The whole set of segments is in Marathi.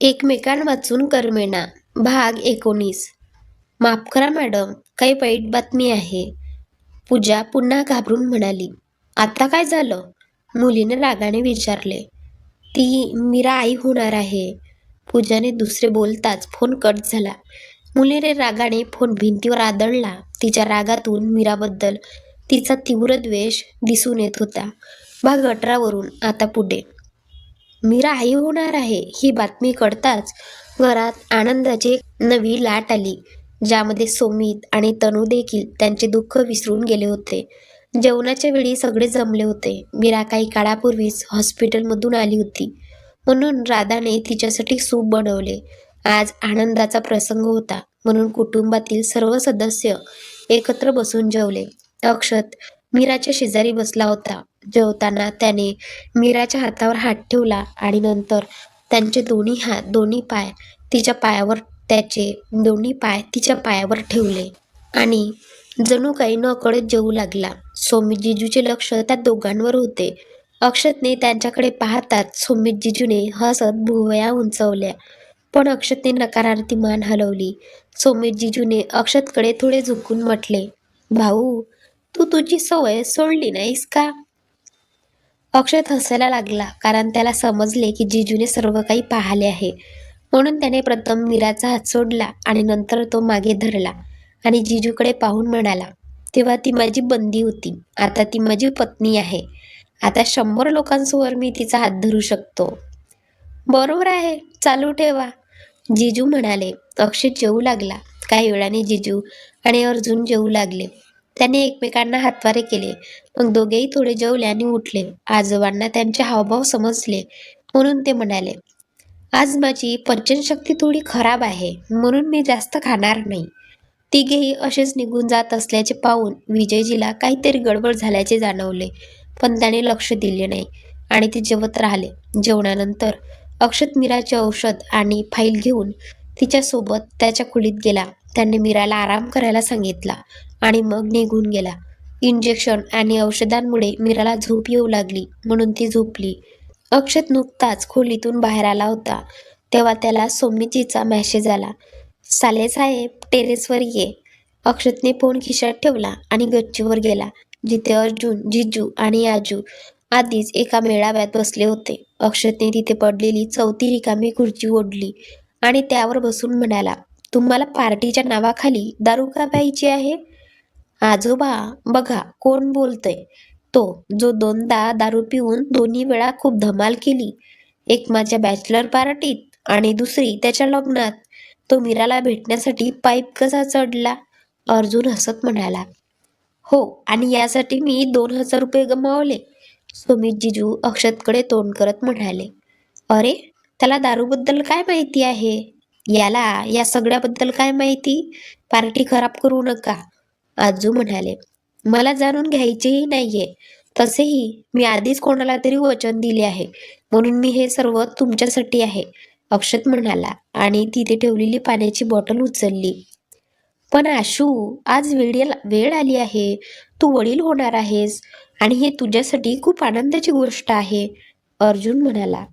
एकमेकांवाचून करमेना भाग एकोणीस. माफ करा मॅडम काही वाईट बातमी आहे. पूजा पुन्हा घाबरून म्हणाली आता काय झालं? मुलीने रागाने विचारले ती मीरा आई होणार आहे. पूजाने दुसरे बोलताच फोन कट झाला. मुलीने रागाने फोन भिंतीवर आदळला. तिच्या रागातून मीराबद्दल तिचा तीव्र द्वेष दिसून येत होता. भाग अठरावरून आता पुढे. मीरा आई होणार आहे ही बातमी कळताच घरात आनंदाची एक नवी लाट आली ज्यामध्ये सोमित आणि तनू देखील त्यांचे दुःख विसरून गेले होते. जेवणाच्या वेळी सगळे जमले होते. मीरा काही काळापूर्वीच हॉस्पिटलमधून आली होती. म्हणून राधाने तिच्यासाठी सूप बनवले. आज आनंदाचा प्रसंग होता. म्हणून कुटुंबातील सर्व सदस्य एकत्र बसून जेवले. अक्षत मीराच्या शेजारी बसला होता. जेवताना त्याने मीराच्या हातावर हात ठेवला आणि नंतर त्यांचे दोन्ही हात दोन्ही पाय तिच्या पायावर त्याचे दोन्ही पाय तिच्या पायावर ठेवले. आणि जणू काही न जेवू लागला. सोमित जिजूचे लक्ष त्या दोघांवर होते. अक्षतने त्यांच्याकडे पाहताच सोमित जिजूने हसत भुवया उंचवल्या. पण अक्षतने नकारार्थी मान हलवली. सोमित जिजूने अक्षतकडे थोडे झुकून म्हटले भाऊ तू तुझी सवय सोडली नाहीस का? अक्षय हसायला लागला कारण त्याला समजले की जिजूने सर्व काही पाहिले आहे. म्हणून त्याने प्रथम मीराचा हात सोडला आणि नंतर तो मागे धरला आणि जिजूकडे पाहून म्हणाला तेव्हा ती माझी बंदी होती. आता ती माझी पत्नी आहे. आता शंभर लोकांसमोर मी तिचा हात धरू शकतो. बरोबर आहे. चालू ठेवा. जिजू म्हणाले. अक्षय जेवू लागला. काही वेळाने जिजू आणि अर्जुन जेवू लागले. त्याने एकमेकांना हातवारे केले. मग दोघेही थोडे जेवले आणि उठले. आजोबांना त्यांचे हावभाव समजले म्हणून ते म्हणाले आज माझी पचनशक्ती थोडी खराब आहे म्हणून मी जास्त खाणार नाही तिघेही असेच निघून जात असल्याचे पाहून विजयजीला काहीतरी गडबड झाल्याचे जाणवले. पण त्याने लक्ष दिले नाही आणि ते जेवत राहिले. जेवणानंतर अक्षत मीराचे औषध आणि फाईल घेऊन तिच्यासोबत त्याच्या खोलीत गेला. त्याने मीराला आराम करायला सांगितला. आणि मग निघून गेला. इंजेक्शन आणि औषधांमुळे मीराला झोप येऊ लागली म्हणून ती झोपली. अक्षत नुकताच खोलीतून बाहेर आला होता. तेव्हा त्याला सोमीजीचा मॅसेज आला. साले साहेब टेरेसवर ये. अक्षतने फोन खिशात ठेवला आणि गच्चीवर गेला जिथे अर्जुन जिजू आणि आजू आधीच एका मेळाव्यात बसले होते. अक्षतने तिथे पडलेली चौथी रिकामी खुर्ची ओढली आणि त्यावर बसून म्हणाला तुम्हाला पार्टीच्या नावाखाली दारू का प्यायची आहे? आजोबा बघा कोण बोलतय. तो जो दोनदा दारू पिऊन दोन्ही वेळा खूप धमाल केली. एक माझ्या बॅचलर पार्टीत आणि दुसरी त्याच्या लग्नात. तो मीराला भेटण्यासाठी पाईप कसा चढला? अर्जुन हसत म्हणाला. हो आणि यासाठी मी दोन हजार रुपये गमावले. सुमित जिजू अक्षतकडे तोंड करत म्हणाले. अरे त्याला दारूबद्दल काय माहिती आहे? याला या सगळ्याबद्दल काय माहिती? पार्टी खराब करू नका. आजू म्हणाले मला जाणून घ्यायचेही नाहीये. तसेही मी आधीच कोणाला तरी वचन दिले आहे. म्हणून मी हे सर्व तुमच्यासाठी आहे. अक्षत म्हणाला आणि तिथे ठेवलेली पाण्याची बॉटल उचलली. पण आशू आज वेळ वेळ आली आहे. तू वडील होणार आहेस आणि हे तुझ्यासाठी खूप आनंदाची गोष्ट आहे. अर्जुन म्हणाला.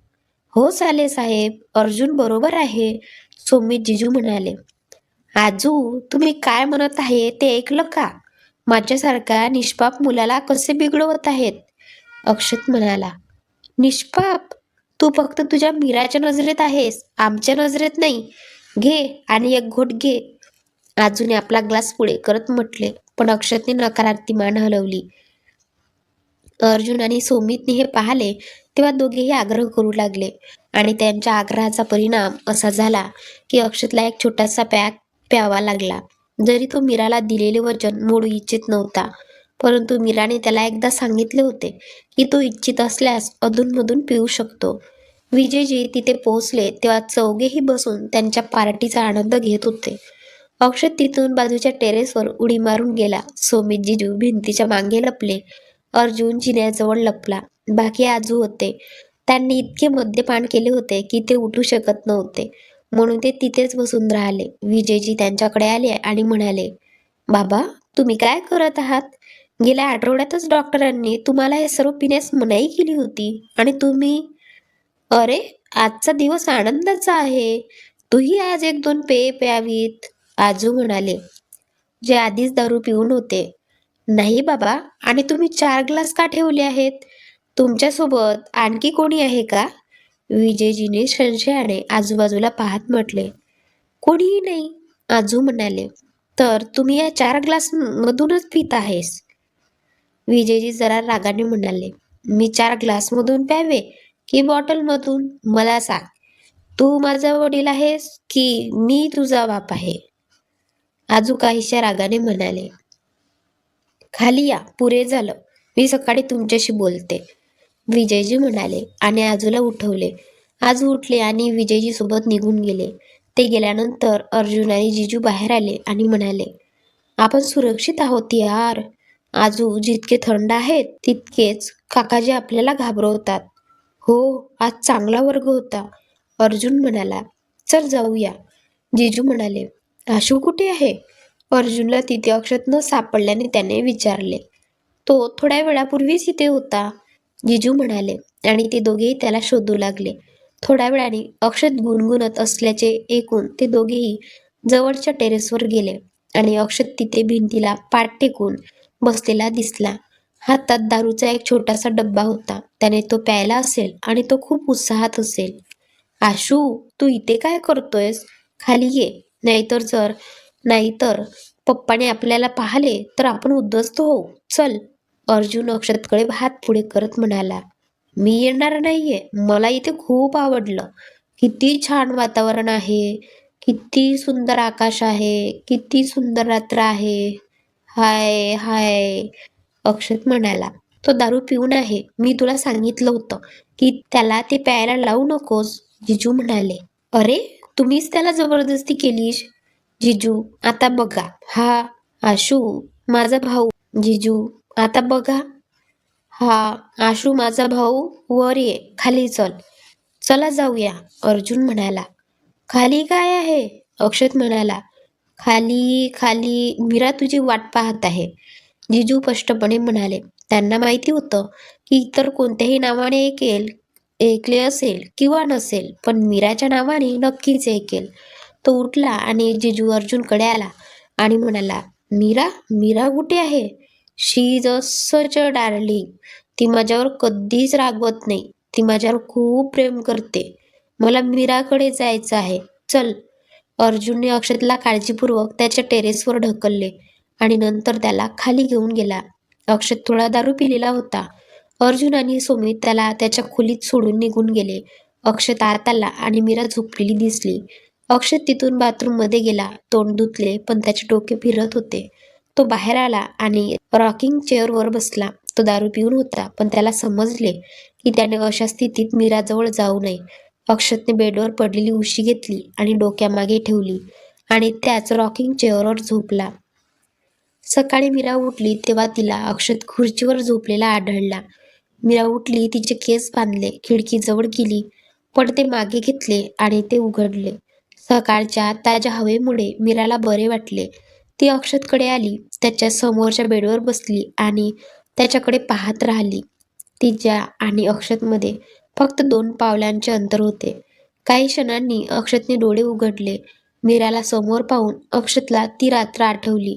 हो चालेल साहेब अर्जुन बरोबर आहे. सोमित जिजू म्हणाले. आजू तुम्ही काय म्हणत आहे ते ऐकलं का? माझ्यासारख्या निष्पाप मुलाला कसे बिघडवत आहेत? अक्षत म्हणाला निष्पाप? तू फक्त तुझ्या मीराच्या नजरेत आहेस आमच्या नजरेत नाही. घे आणि एक घोट घे. आजूने आपला ग्लास पुढे करत म्हटले पण अक्षतने नकारार्थी मान हलवली. अर्जुन आणि सोमितने हे पाहिले तेव्हा दोघेही आग्रह करू लागले आणि त्यांच्या आग्रहाचा परिणाम असा झाला की अक्षतला एक छोटासा पॅक प्यावा लागला. जरी तो मीराला दिलेले वचन मोडू इच्छित नव्हता परंतु मीराने त्याला एकदा सांगितले होते की तो इच्छित असल्यास अधूनमधून पिऊ शकतो. विजयजी तिथे पोहोचले तेव्हा चौघेही बसून त्यांच्या पार्टीचा आनंद घेत होते. अक्षत तिथून बाजूच्या टेरेसवर उडी मारून गेला. सोमित भिंतीच्या मागे लपले. अर्जुन जिन्याजवळ लपला. बाकी आजू होते. त्यांनी इतके मद्यपान केले होते की ते उठू शकत नव्हते. म्हणून ते तिथेच बसून राहिले. विजयजी त्यांच्याकडे आले आणि म्हणाले बाबा तुम्ही काय करत आहात? गेल्या आठवड्यातच डॉक्टरांनी तुम्हाला हे सर्व पिण्यास मनाई केली होती आणि तुम्ही अरे आजचा दिवस आनंदाचा आहे. तूही आज एक दोन पेय प्यावीत आजू म्हणाले. जे आधीच दारू पिऊन होते. नाही बाबा आणि तुम्ही चार ग्लास का ठेवले आहेत? तुमच्यासोबत आणखी कोणी आहे का? विजयजीने संशयाने आजूबाजूला पाहत म्हटले कोणीही नाही आजू म्हणाले तर तुम्ही या चार ग्लास मधूनच पित आहेस. विजयजी जरा रागाने म्हणाले मी चार ग्लासमधून प्यावे की बॉटलमधून मला सांग तू माझा वडील आहेस की मी तुझा बाप आहे? आजू काहीशा रागाने म्हणाले खाली या पुरे झालं मी सकाळी तुमच्याशी बोलते. विजयजी म्हणाले आणि आजूला उठवले. आजू उठले आणि विजयजी सोबत निघून गेले. ते गेल्यानंतर अर्जुन आणि जिजू बाहेर आले आणि म्हणाले आपण सुरक्षित आहोत यार. आजू जितके थंड आहेत तितकेच काकाजी आपल्याला घाबरवतात. हो आज चांगला वर्ग होता अर्जुन म्हणाला. चल जाऊया. जिजू म्हणाले आशू कुठे आहे? अर्जुनला तिथे अक्षत न सापडल्याने त्याने विचारले तो थोड्या वेळापूर्वीच इथे होता. जिजू म्हणाले आणि ते दोघेही त्याला शोधू लागले. थोड्या वेळाने अक्षत गुणगुणत असल्याचे ऐकून ते दोघेही जवळच्या टेरेसवर गेले आणि अक्षत तिथे भिंतीला पाठ टेकून बसलेला दिसला. हातात दारूचा एक छोटासा डब्बा होता. त्याने तो प्यायला असेल आणि तो खूप उत्साहात असेल. आशू तू इथे काय करतोयस? खाली ये. नाहीतर जर नाहीतर पप्पाने आपल्याला पाहिले तर आपण उद्ध्वस्त होऊ. चल. अर्जुन अक्षतकडे हात पुढे करत म्हणाला मी येणार नाहीये. मला इथे खूप आवडलं. किती छान वातावरण आहे. किती सुंदर आकाश आहे. किती सुंदर रात्र आहे. हाय हाय. अक्षत म्हणाला तो दारू पिऊन आहे. मी तुला सांगितलं होतं की त्याला ते प्यायला लावू नकोस. जिजू म्हणाले अरे तुम्हीच त्याला जबरदस्ती केलीस? जिजू आता बघा. हा आशू माझा भाऊ. जिजू आता बघा. हा आशू माझा भाऊ वर ये खाली चल. चला जाऊया अर्जुन म्हणाला. खाली काय आहे? अक्षत म्हणाला. खाली खाली मीरा तुझी वाट पाहत आहे. जिजू स्पष्टपणे म्हणाले. त्यांना माहिती होतं की इतर कोणत्याही नावाने ऐकेल ऐकले असेल किंवा नसेल पण मीराच्या नावाने नक्कीच ऐकेल तो उठला आणि जिजू अर्जुनकडे आला आणि म्हणाला मीरा मीरा कुठे आहे? शी is a such a darling ती माझ्यावर कधीच रागवत नाही. ती माझ्यावर खूप प्रेम करते. मला मीराकडे जायचं आहे. चल. अर्जुनने अक्षतला काळजीपूर्वक त्याच्या टेरेसवर ढकलले आणि नंतर त्याला खाली घेऊन गेला. अक्षत थोडा दारू पिलेला होता. अर्जुन आणि सुमित त्याला त्याच्या खोलीत सोडून निघून गेले. अक्षत आत आला आणि मीरा झोपलेली दिसली. अक्षत तिथून बाथरूममध्ये गेला. तोंड धुतले पण त्याचे डोके फिरत होते. तो बाहेर आला आणि रॉकिंग चेअरवर बसला. तो दारू पिऊन होता पण त्याला समजले की त्याने अशा स्थितीत मीराजवळ जाऊ नये. अक्षतने बेडवर पडलेली उशी घेतली आणि डोक्यामागे ठेवली आणि त्याच रॉकिंग चेअरवर झोपला. सकाळी मीरा उठली तेव्हा तिला अक्षत खुर्चीवर झोपलेला आढळला. मीरा उठली तिचे केस बांधले खिडकीजवळ गेली ते मागे घेतले आणि ते उघडले. सकाळच्या ताज्या हवेमुळे मीराला बरे वाटले. ती अक्षतकडे आली. त्याच्या समोरच्या बेडवर बसली आणि त्याच्याकडे पाहत राहिली. तिच्या आणि अक्षतमध्ये फक्त दोन पावलांचे अंतर होते. काही क्षणांनी अक्षतने डोळे उघडले. मीराला समोर पाहून अक्षतला ती रात्र आठवली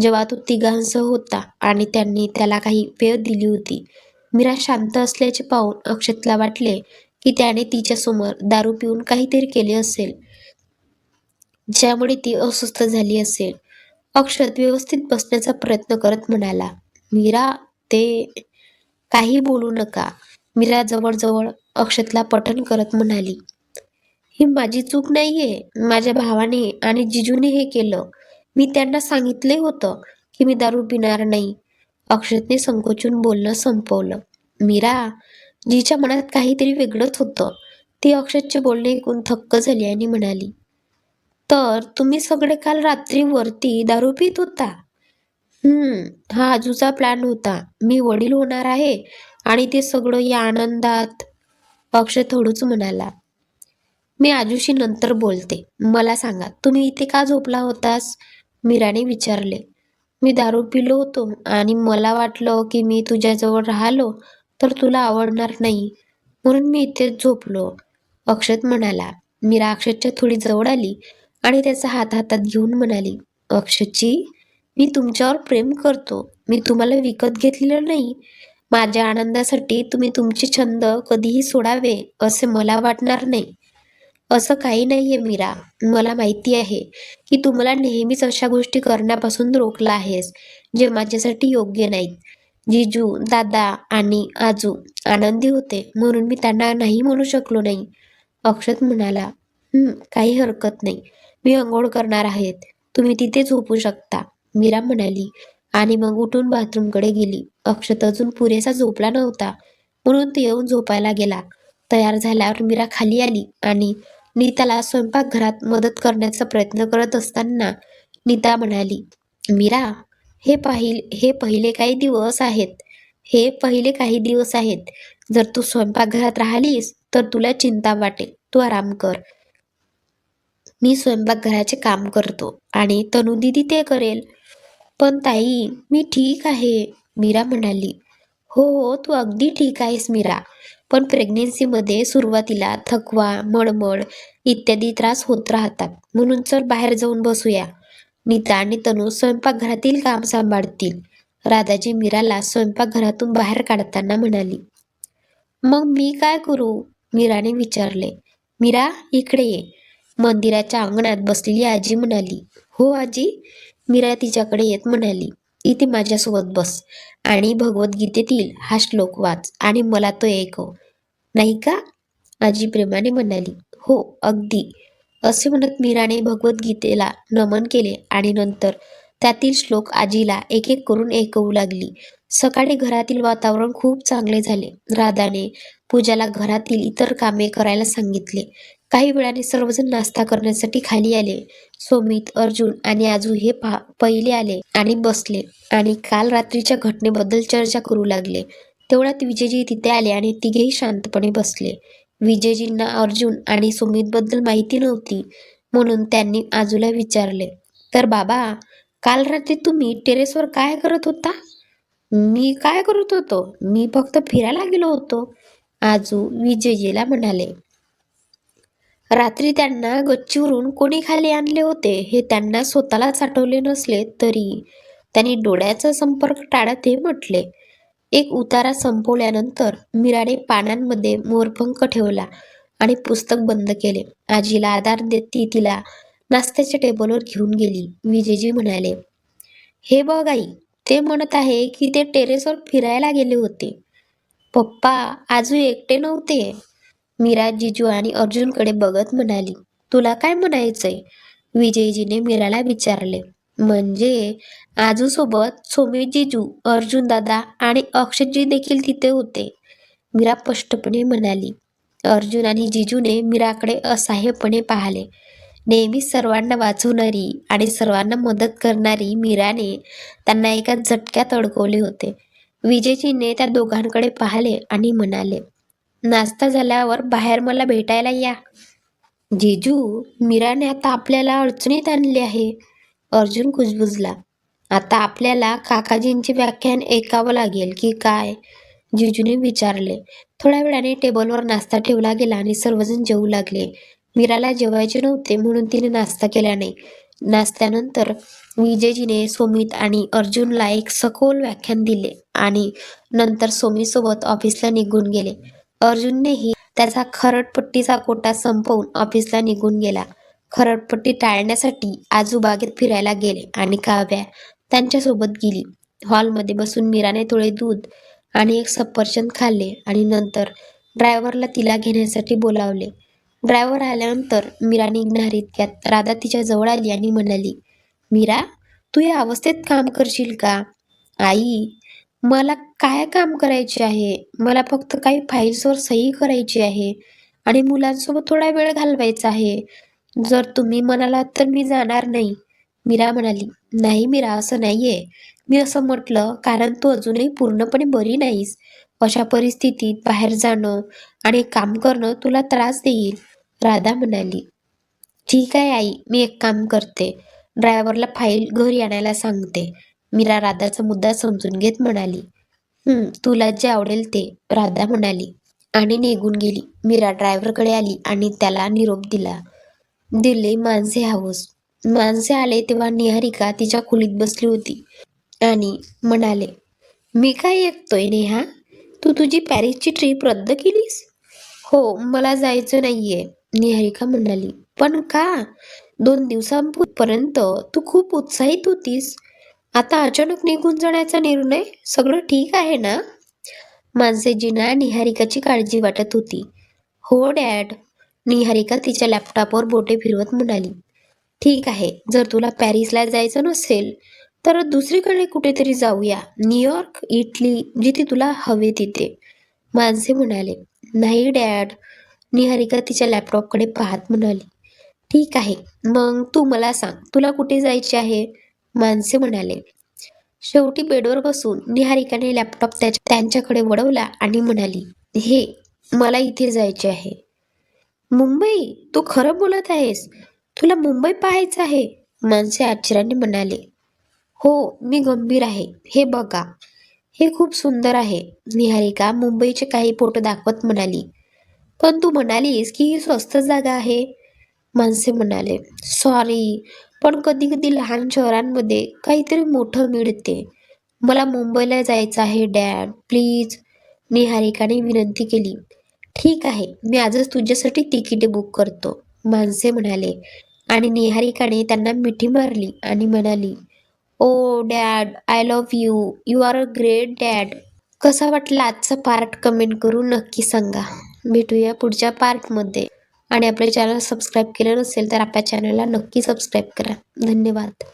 जेव्हा तो तिघांसह होता आणि त्यांनी त्याला काही पेय दिली होती. मीरा शांत असल्याचे पाहून अक्षतला वाटले की त्याने तिच्यासमोर दारू पिऊन काहीतरी केले असेल ज्यामुळे ती अस्वस्थ झाली असेल. अक्षत व्यवस्थित बसण्याचा प्रयत्न करत म्हणाला मीरा ते काही बोलू नका मीरा जवळजवळ अक्षतला पठण करत म्हणाली ही माझी चूक नाहीये. माझ्या भावाने आणि जिजूने हे केलं. मी त्यांना सांगितले होतं की मी दारू पिणार नाही. अक्षतने संकोचून बोलणं संपवलं. मीरा जिच्या मनात काहीतरी वेगळंच होतं. ती अक्षतचे बोलणे ऐकून थक्क झाली आणि म्हणाली तर तुम्ही सगळे काल रात्री वरती दारू पित होता? हम्म हा आजूचा प्लॅन होता. मी वडील होणार आहे आणि ते सगळं या आनंदात अक्षय थोडूच म्हणाला. मी आजूशी नंतर बोलते. मला सांगा तुम्ही इथे का झोपला होतास? मीराने विचारले. मी दारू पिलो होतो आणि मला वाटलं की मी तुझ्याजवळ राहिलो तर तुला आवडणार नाही. म्हणून मी इथेच झोपलो. अक्षत म्हणाला मीरा अक्षतच्या थोडी जवळ आली. आणि त्याचा हात हातात घेऊन म्हणाली अक्षतजी मी तुमच्यावर प्रेम करतो. मी तुम्हाला विकत घेतलेलं नाही. माझ्या आनंदासाठी तुम्ही तुमचे छंद कधीही सोडावे असे मला वाटणार नाही. असं काही नाहीये मीरा. मला माहिती आहे की तुम्हाला नेहमीच अशा गोष्टी करण्यापासून रोखला आहेस जे माझ्यासाठी योग्य नाहीत. जिजू दादा आणि आजू आनंदी होते म्हणून मी त्यांना नाही म्हणू शकलो नाही. अक्षत म्हणाला काही हरकत नाही. मी अंघोळ करणार आहेत. तुम्ही तिथे झोपू शकता मीरा म्हणाली. आणि मग उठून बाथरूमकडे गेली. अक्षत अजून पुरेसा झोपला नव्हता. म्हणून तो येऊन झोपायला गेला. तयार झाल्यावर मीरा खाली आली आणि नीताला स्वयंपाकघरात मदत करण्याचा प्रयत्न करत असताना नीता म्हणाली मीरा हे पाहिल हे पहिले काही दिवस आहेत. हे पहिले काही दिवस आहेत. जर तू स्वयंपाकघरात राहिलीस तर तुला चिंता वाटेल. तू आराम कर. मी स्वयंपाकघराचे काम करतो आणि तनुदीदी ते करेल. पण ताई मी ठीक आहे मीरा म्हणाली. हो हो तू अगदी ठीक आहेस मीरा. पण प्रेग्नेन्सीमध्ये सुरुवातीला थकवा मळमळ इत्यादी त्रास होत राहतात. म्हणून चल बाहेर जाऊन बसूया. नीता आणि तनू स्वयंपाकघरातील काम सांभाळतील. राधाजी मीराला स्वयंपाकघरातून बाहेर काढताना म्हणाली. मग मी काय करू? मीराने विचारले. मीरा इकडे ये. मंदिराच्या अंगणात बसलेली आजी म्हणाली हो आजी मीरा तिच्याकडे येत म्हणाली इथे माझ्यासोबत बस आणि भगवद्गीतेतील हा श्लोक वाच आणि मला तो ऐकव. नाही का? आजी प्रेमाने म्हणाली. हो अगदी. असे म्हणत मीराने भगवद्गीतेला नमन केले आणि नंतर त्यातील श्लोक आजीला एक एक करून ऐकवू लागली. सकाळी घरातील वातावरण खूप चांगले झाले. राधाने पूजाला घरातील इतर कामे करायला सांगितले. काही वेळाने सर्वजण नाश्ता करण्यासाठी खाली आले. सोमित अर्जुन आणि आजू हे पहिले आले आणि बसले आणि काल रात्रीच्या घटनेबद्दल चर्चा करू लागले. तेवढ्यात विजयजी तिथे आले आणि तिघेही शांतपणे बसले. विजयजींना अर्जुन आणि सुमितबद्दल माहिती नव्हती म्हणून त्यांनी आजूला विचारले तर बाबा काल रात्री तुम्ही टेरेसवर काय करत होता? मी काय करत होतो? मी फक्त फिरायला गेलो होतो. आजू विजयजीला म्हणाले रात्री त्यांना गच्चीवरून कोणी खाली आणले होते? हे त्यांना स्वतःलाच आठवले नसले तरी त्यांनी डोळ्याचा संपर्क टाळत हे म्हटले. एक उतारा संपवल्यानंतर मीराने पानांमध्ये मोरपंख ठेवला आणि पुस्तक बंद केले. आजीला आधार देत ती तिला नाश्त्याच्या टेबलवर घेऊन गेली. विजयजी म्हणाले हे बघ आई ते म्हणत आहे की ते टेरेसवर फिरायला गेले होते. पप्पा आजू एकटे नव्हते. मीरा जिजू आणि अर्जुनकडे बघत म्हणाली तुला काय म्हणायचंय? विजयजीने मीराला विचारले म्हणजे आजूसोबत सोमेश जिजू अर्जुन दादा आणि अक्षयजी देखील तिथे होते. मीरा स्पष्टपणे म्हणाली अर्जुन आणि जिजूने मीराकडे असहाय्यपणे पाहिले. नेहमी सर्वांना वाचवणारी आणि सर्वांना मदत करणारी मीराने त्यांना एका झटक्यात अडकवले होते. विजयजीने त्या दोघांकडे पाहिले आणि म्हणाले नाश्ता झाल्यावर बाहेर मला भेटायला या. जिजू मीराने आता आपल्याला अडचणीत आणले आहे. अर्जुन कुजबुजला आता आपल्याला काकाजींचे व्याख्यान ऐकावं लागेल की काय? जिजूने विचारले. थोड्या वेळाने टेबलवर नाश्ता ठेवला गेला आणि सर्वजण जेवू लागले. मीराला जेवायचे नव्हते म्हणून तिने नाश्ता केला नाही. नाश्त्यानंतर विजयजीने सोमित आणि अर्जुनला एक सखोल व्याख्यान दिले आणि नंतर सोमीसोबत ऑफिसला निघून गेले. अर्जुननेही त्याचा खरडपट्टीचा कोटा संपवून ऑफिसला निघून गेला. खरडपट्टी टाळण्यासाठी आजूबागेत फिरायला गेले आणि काव्या त्यांच्यासोबत गेली. हॉलमध्ये बसून मीराने थोडे दूध आणि एक सफरचंद खाल्ले आणि नंतर ड्रायव्हरला तिला घेण्यासाठी बोलावले. ड्रायव्हर आल्यानंतर मीरा निघणार इतक्यात. राधा तिच्या जवळ आली आणि म्हणाली मीरा तू या अवस्थेत काम करशील का? आई मला काय काम करायचे आहे? मला फक्त काही फाईल्सवर सही करायची आहे आणि मुलांसोबत थोडा वेळ घालवायचा आहे. जर तुम्ही म्हणालात तर मी जाणार नाही. मीरा म्हणाली नाही मीरा असं नाहीये. मी असं म्हटलं कारण तू अजूनही पूर्णपणे बरी नाहीस. अशा परिस्थितीत बाहेर जाणं आणि काम करणं तुला त्रास देईल. राधा म्हणाली ठीक आहे आई मी एक काम करते. ड्रायव्हरला फाईल घरी आणायला सांगते. मीरा राधाचा मुद्दा समजून घेत म्हणाली तुला जे आवडेल ते राधा म्हणाली. आणि निघून गेली. मीरा ड्रायव्हरकडे आली आणि त्याला निरोप दिला दिले माणसे हाऊस. माणसे आले तेव्हा निहारिका तिच्या खोलीत बसली होती आणि म्हणाले मी काय ऐकतोय नेहा? तू तुझी पॅरिसची ट्रिप रद्द केलीस? हो मला जायचं नाहीये. निहारिका म्हणाली पण का? दोन दिवसांपर्यंत तू खूप उत्साहित होतीस. आता अचानक निघून जाण्याचा निर्णय सगळं ठीक आहे ना? मानसेजींना निहारिकाची काळजी वाटत होती. हो डॅड निहारिका तिच्या लॅपटॉपवर बोटे फिरवत म्हणाली. ठीक आहे जर तुला पॅरिसला जायचं नसेल तर दुसरीकडे कुठेतरी जाऊया. न्यूयॉर्क इटली जिथे तुला हवे तिथे. माणसे म्हणाले. नाही डॅड. निहारिका तिच्या लॅपटॉपकडे पाहत म्हणाली ठीक आहे मग तू मला सांग तुला कुठे जायचे आहे? माणसे म्हणाले शेवटी बेडवर बसून निहारिकाने लॅपटॉप त्याच्या त्यांच्याकडे वळवला आणि म्हणाली हे मला इथे जायचे आहे. मुंबई? तू खरं बोलत आहेस? तुला मुंबई पाहायचं आहे? माणसे आश्चर्याने म्हणाले हो मी गंभीर आहे. हे बघा. हे खूप सुंदर आहे. निहारिका मुंबईचे काही फोटो दाखवत म्हणाली पण तू म्हणालीस की ही स्वस्त जागा आहे. माणसे म्हणाले सॉरी पण कधी कधी लहान शहरांमध्ये काहीतरी मोठं मिळते. मला मुंबईला जायचं आहे डॅड. प्लीज. निहारिकाने विनंती केली. ठीक आहे मी आजच तुझ्यासाठी तिकीटे बुक करतो माणसे म्हणाले. आणि निहारिकाने त्यांना मिठी मारली आणि म्हणाली ओ dad I love you you are a great dad कसा वाटला आजचा पार्ट कमेंट करून नक्की सांगा. भेटूया पुढच्या पार्टमध्ये आणि आपले चॅनल सबस्क्राईब केलं नसेल तर आपल्या चॅनलला नक्की सबस्क्राईब करा. धन्यवाद.